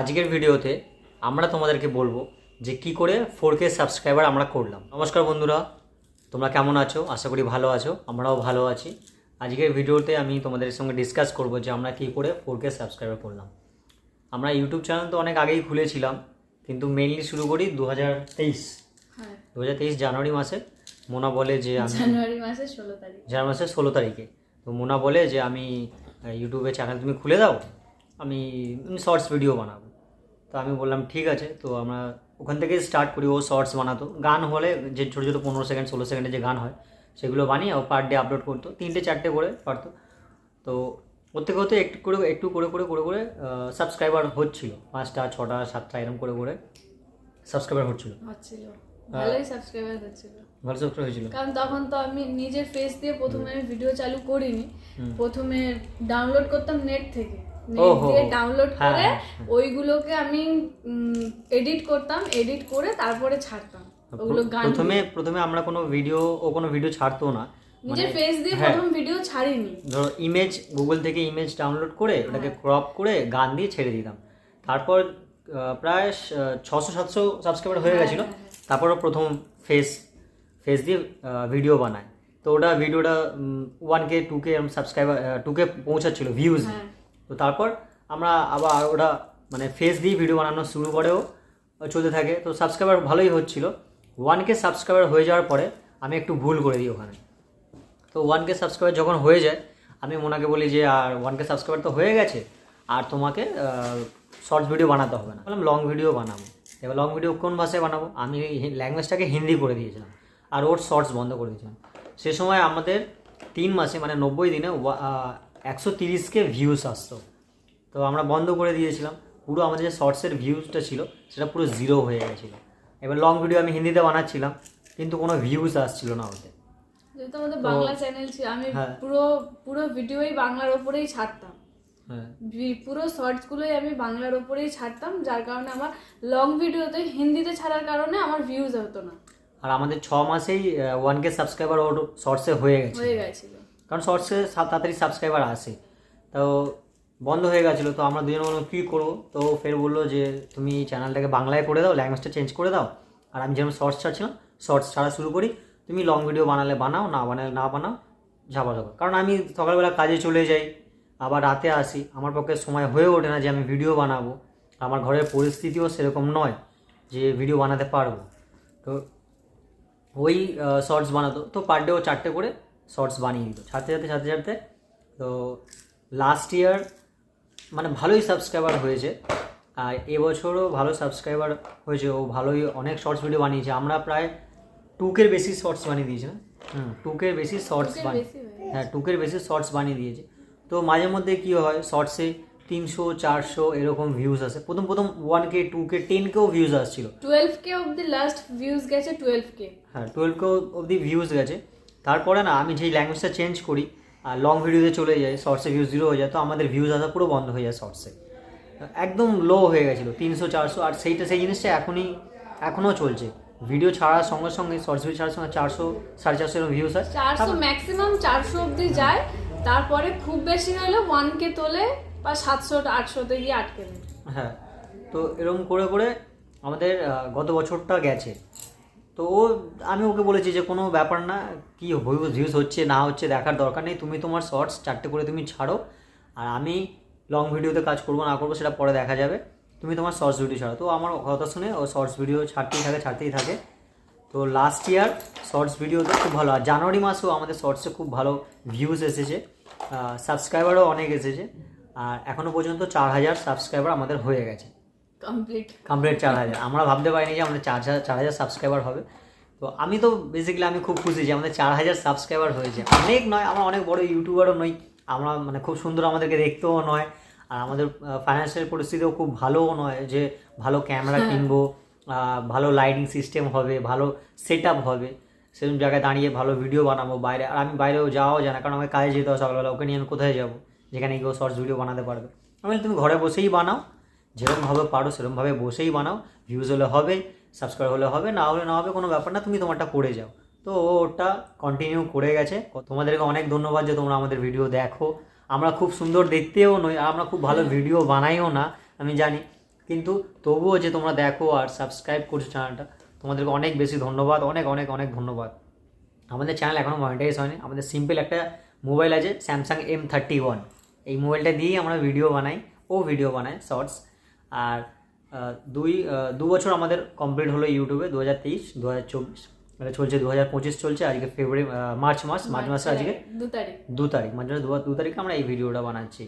আজকের ভিডিওতে আমরা তোমাদেরকে বলব যে কি করে ফোর কে সাবস্ক্রাইবার আমরা করলাম। নমস্কার বন্ধুরা তোমরা কেমন আছো? আশা করি ভালো আছো আমরাও ভালো আছি। আজকের ভিডিওতে আমি তোমাদের সঙ্গে ডিসকাস করব যে আমরা কি করে ফোর কে সাবস্ক্রাইবার করলাম। আমরা ইউটিউব চ্যানেল তো অনেক আগেই খুলেছিলাম কিন্তু মেইনলি শুরু করি দু হাজার তেইশ। হ্যাঁ। দু হাজার তেইশ জানুয়ারি মাসে। মোনা বলে যে আমি জানুয়ারি মাসের ষোলো তারিখ। জানুয়ারি মাসের ষোলো তারিখে। তো মোনা বলে যে আমি ইউটিউবে চ্যানেল তুমি খুলে দাও আমি শর্টস ভিডিও বানাবো। তো আমি বললাম ঠিক আছে। তো আমরা ওখান থেকে স্টার্ট করি ও শর্টস বানাতো। গান হলে যে ছোটো ছোটো পনেরো সেকেন্ড ষোলো সেকেন্ডে যে গান হয় সেগুলো বানিয়ে ও পার ডে আপলোড করতো। তিনটে চারটে করে পারতো। তো ওর থেকে হতে একটু করে একটু করে করে করে করে সাবস্ক্রাইবার হচ্ছিল। পাঁচটা ছটা সাতটা এরকম করে করে সাবস্ক্রাইবার হচ্ছিল। হচ্ছিল। ভালোই সাবস্ক্রাইবার হচ্ছিল। ভালো সাবস্ক্রাইব হয়েছিল। কারণ তখন তো আমি নিজের ফেস দিয়ে প্রথমে আমি ভিডিও চালু করিনি। প্রথমে ডাউনলোড করতাম নেট থেকে। নেট দিয়ে ডাউনলোড হ্যাঁ, করে হ্যাঁ, ওইগুলোকে আমি এডিট করতাম এডিট করে তারপরে ছাড়তাম। ওগুলো গান প্রথমে প্রথমে আমরা কোনো ভিডিও ও কোনো ভিডিও ছাড়তো না। নিজের ফেস দিয়ে হ্যাঁ। প্রথম ভিডিও ছাড়িনি। ধরো ইমেজ গুগল থেকে ইমেজ ডাউনলোড করে ওটাকে ক্রপ করে গান দিয়ে ছেড়ে দিতাম। তারপর প্রায় ছশো সাতশো সাবস্ক্রাইবার হয়ে গেছিল। তারপরও প্রথম ফেস ফেস দিয়ে ভিডিও বানায়। তো ওটা ভিডিওটা one K two K subscriber two K পৌঁছাচ্ছিল views হ্যাঁ। তো তারপর আমরা আবার ওটা মানে ফেস দিয়ে ভিডিও বানানো শুরু করেও চলতে থাকে। তো সাবস্ক্রাইবার ভালোই হচ্ছিল। ওয়ান কে সাবস্ক্রাইবার হয়ে যাওয়ার পরে আমি একটু ভুল করে দিই ওখানে। তো ওয়ান কে সাবস্ক্রাইবার যখন হয়ে যায়, আমি মোনাকে বলি যে, আর ওয়ান কে সাবস্ক্রাইবার তো হয়ে গেছে, আর তোমাকে শর্টস ভিডিও বানাতে হবে না। বললাম লং ভিডিও বানাবো। এবার লং ভিডিও কোন ভাষায় বানাবো? আমি ল্যাঙ্গুয়েজটাকে হিন্দি করে দিয়েছিলাম, আর ওর শর্টস বন্ধ করে দিয়েছিলাম। সে সময় আমাদের তিন মাসে মানে নব্বই দিনে একশো তিরিশকে ভিউস আসতো। তো আমরা বন্ধ করে দিয়েছিলাম। পুরো আমাদের যে শর্টসের ভিউজটা ছিল সেটা পুরো জিরো হয়ে গেছিল। এবার লং ভিডিও আমি হিন্দিতে বানাচ্ছিলাম কিন্তু কোনো ভিউজ আসছিল না ওতে। যেহেতু আমাদের বাংলা চ্যানেল ছিল আমি হ্যাঁ। পুরো পুরো ভিডিওই বাংলার ওপরেই ছাড়তাম। হ্যাঁ। পুরো শর্টসগুলোই আমি বাংলার ওপরেই ছাড়তাম যার কারণে আমার লং ভিডিওতে হিন্দিতে ছাড়ার কারণে আমার ভিউজ হতো না। আর আমাদের ছ মাসেই ওয়ান কে সাবস্ক্রাইবার ওর শর্টসে হয়ে গেছে হয়ে গেছিল। কারণ শর্টসে তাড়াতাড়ি সাবস্ক্রাইবার আসে। তো বন্ধ হয়ে গেছিল, তো আমরা দুজন বললাম, কী করব? তো ফের বলল যে, তুমি চ্যানেলটাকে বাংলায় করে দাও ল্যাঙ্গুয়েজটা চেঞ্জ করে দাও। আর আমি যেরকম শর্টস ছাড়ছিলাম শর্টস ছাড়া শুরু করি। তুমি লং ভিডিও বানালে বানাও, না বানালে না বানাও, ঝাপা ঝাপা। কারণ আমি সকালবেলা কাজে চলে যাই, আবার রাতে আসি। আমার পক্ষে সময় হয়ে ওঠে না যে আমি ভিডিও বানাবো। আমার ঘরের পরিস্থিতিও সেরকম নয় যে ভিডিও বানাতে পারব। তো ওই শর্টস বানাতো। তো পার ডে ও চারটে করে শর্টস বানিয়ে দিত ছাড়তে ছাড়তে ছাড়তে ছাড়তে তো লাস্ট ইয়ার মানে ভালোই সাবস্ক্রাইবার হয়েছে। আর এবছরও ভালো সাবস্ক্রাইবার হয়েছে। ও ভালোই অনেক শর্টস ভিডিও বানিয়েছে। আমরা প্রায় টুকের বেশি শর্টস বানিয়ে দিয়েছি না? হুম টুকের বেশি শর্টস বানিয়ে হ্যাঁ টুকের বেশি শর্টস বানিয়ে দিয়েছে। তো মাঝে মধ্যে কী হয় শর্টসে তিনশো চারশো এরকম ভিউজ আসে। প্রথম প্রথম one K two K ten কেও ভিউজ আসছিল। টুয়েলভ কে অব্দি লাস্ট ভিউজ গেছে টুয়েলভ কে হ্যাঁ টুয়েলভ কে অবধি ভিউজ গেছে। তারপরে না আমি যেই ল্যাঙ্গুয়েজটা চেঞ্জ করি আর লং ভিডিওতে চলে যায় শর্টসে ভিউজ জিরো হয়ে যায় তো আমাদের ভিউজ আসা পুরো বন্ধ হয়ে যায় শর্টসে একদম লো হয়ে গেছিল তিনশো চারশো আর সেইটা সেই জিনিসটা এখনই এখনও চলছে। ভিডিও ছাড়ার সঙ্গে সঙ্গে শর্টস ভিডিও ছাড়ার সঙ্গে চারশো সাড়ে চারশো এরকম ভিউজ হয়। চারশো ম্যাক্সিমাম চারশো অব্দি যায় তারপরে খুব বেশি হলে ওয়ান কে তোলে বা সাতশো আটশোতে গিয়ে আটকে হ্যাঁ তো এরকম করে করে আমাদের গত বছরটা গেছে। তো ও, আমি ওকে বলেছি যে কোনো ব্যাপার না, কি ভিউজ হচ্ছে, না হচ্ছে দেখার দরকার নেই, তুমি তোমার শর্টস চারটে করে তুমি ছাড়ো, আর আমি লং ভিডিওতে কাজ করব না করব সেটা পরে দেখা যাবে, তুমি তোমার শর্টস ভিডিও ছাড়ো। তো আমার কথা শুনে ও শর্টস ভিডিও ছাড়তেই থাকে ছাড়তেই থাকে। তো লাস্ট ইয়ার শর্টস ভিডিওতে খুব ভালো, আর জানুয়ারি মাসেও আমাদের শর্টসে খুব ভালো ভিউজ এসেছে সাবস্ক্রাইবারও অনেক এসেছে, আর এখনও পর্যন্ত চার হাজার সাবস্ক্রাইবার আমাদের হয়ে গেছে। কমপ্লিট কমপ্লিট চার হাজার। আমরা ভাবতে পারিনি যে আমাদের চার হাজার চার হাজার সাবস্ক্রাইবার হবে। তো আমি তো বেসিক্যালি আমি খুব খুশি যে আমাদের চার হাজার সাবস্ক্রাইবার হয়েছে। অনেক নয় আমরা অনেক বড় ইউটিউবারও নই। আমরা মানে খুব সুন্দর আমাদেরকে দেখতেও নয়। আর আমাদের ফাইন্যান্সিয়াল পরিস্থিতিও খুব ভালোও নয় যে ভালো ক্যামেরা কিনবো ভালো লাইটিং সিস্টেম হবে ভালো সেট আপ হবে। সেরকম জায়গায় দাঁড়িয়ে ভালো ভিডিও বানাবো। বাইরে আর আমি বাইরেও যাওয়াও যায় না। কারণ আমাকে কাজে যেতে হয় সকালবেলা। ওকে নিয়ে আমি কোথায় যাব? যেখানে গিয়ে শর্টস ভিডিও বানাতে পারবে। আমি তুমি ঘরে বসেই বানাও। যেরকমভাবে পারো সেরকমভাবে বসেই বানাও। ভিউজ হলে হবে সাবস্ক্রাইব হলে হবে না হলে না হবে কোনো ব্যাপার না তুমি তোমারটা করে যাও। তো ওটা কন্টিনিউ করে গেছে। তোমাদেরকে অনেক ধন্যবাদ যে তোমরা আমাদের ভিডিও দেখো। আমরা খুব সুন্দর দেখতেও নই আমরা খুব ভালো ভিডিও বানাইও না আমি জানি। কিন্তু তবুও যে তোমরা দেখো আর সাবস্ক্রাইব করছ চ্যানেলটা তোমাদেরকে অনেক বেশি ধন্যবাদ অনেক অনেক অনেক ধন্যবাদ। আমাদের চ্যানেল এখনও মনিটাইজ হয়নি। আমাদের সিম্পল একটা মোবাইল আছে স্যামসাং এম থার্টি ওয়ান এই মোবাইলটা দিয়েই আমরা ভিডিও বানাই ও ভিডিও বানাই শর্টস আর দুই দু বছর আমাদের কমপ্লিট হলো ইউটিউবে দু হাজার তেইশ দু হাজার চব্বিশ। মানে চলছে দু হাজার পঁচিশ চলছে আজকে ফেব্রুয়ারি মার্চ মাস মার্চ মাসে আজকে দু তারিখ। দু তারিখ। মানে দু দু তারিখে আমরা এই ভিডিওটা বানাচ্ছি।